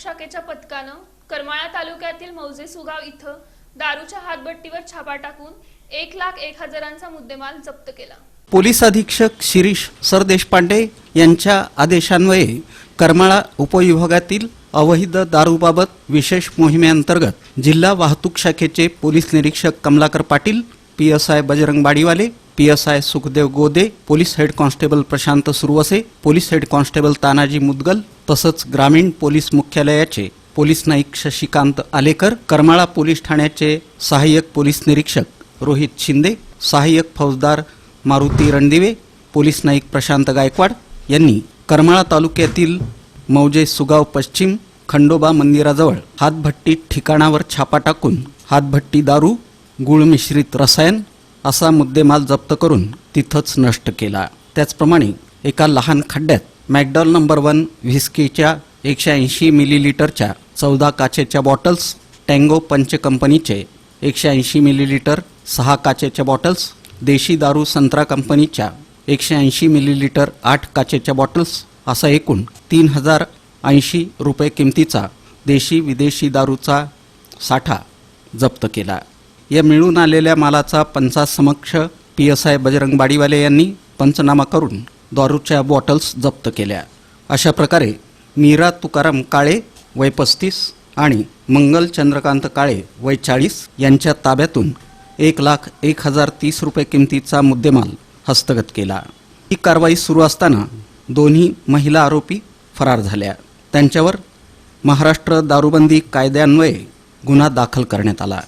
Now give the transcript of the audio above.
शाखेच्या पथकानं करमाळा तालुक्यातील मौजे सुगाव इथं दारूच्या हातभट्टीवर छापा टाकून एक लाख एक हजारांचा मुद्देमाल जप्त केला. पोलीस अधीक्षक शिरीष सरदेशपांडे यांच्या आदेशान्वये करमाळा उपविभागातील अवैध दारूबाबत विशेष मोहिमेअंतर्गत जिल्हा वाहतूक शाखेचे पोलीस निरीक्षक Kamlakar Patil P S I Bajrang Badiwale P S I Sukhdev Gode police head constable Prashant Surwase police head constable Tanaji Mudgal तसंच ग्रामीण पोलीस मुख्यालयाचे पोलीस नाईक शशिकांत आलेकर करमाळा पोलीस ठाण्याचे सहाय्यक पोलीस निरीक्षक रोहित शिंदे सहाय्यक फौजदार मारुती रणदिवे पोलीस नाईक प्रशांत गायकवाड यांनी करमाळा तालुक्यातील मौजे सुगाव पश्चिम खंडोबा मंदिराजवळ हातभट्टी ठिकाणावर छापा टाकून हातभट्टी दारू गुळ मिश्रित रसायन असा मुद्देमाल जप्त करून तिथंच नष्ट केला. त्याचप्रमाणे एका लहान खड्ड्यात मॅकडॉल नंबर वन व्हिस्कीच्या एकशे ऐंशी मिलीलिटरच्या चौदा काचेच्या बॉटल्स टँगो पंच कंपनीचे एकशे ऐंशी मिलीलिटर सहा काचेच्या बॉटल्स देशी दारू संत्रा कंपनीच्या एकशे ऐंशी मिलीलिटर आठ काचेच्या बॉटल्स असा एकूण तीन हजार ऐंशी रुपये किमतीचा देशी विदेशी दारूचा साठा जप्त केला. या मिळून आलेल्या मालाचा पंचासमक्ष P S I Bajrang Badiwale यांनी पंचनामा करून दारूच्या बॉटल्स जप्त केल्या. अशा प्रकारे मीरा तुकाराम काळे वय पस्तीस आणि मंगल चंद्रकांत काळे वय चाळीस यांच्या ताब्यातून एक लाख एक हजार तीस रुपये किमतीचा मुद्देमाल हस्तगत केला. ही कारवाई सुरू असताना दोन्ही महिला आरोपी फरार झाल्या. त्यांच्यावर महाराष्ट्र दारूबंदी कायद्यान्वये गुन्हा दाखल करण्यात आला.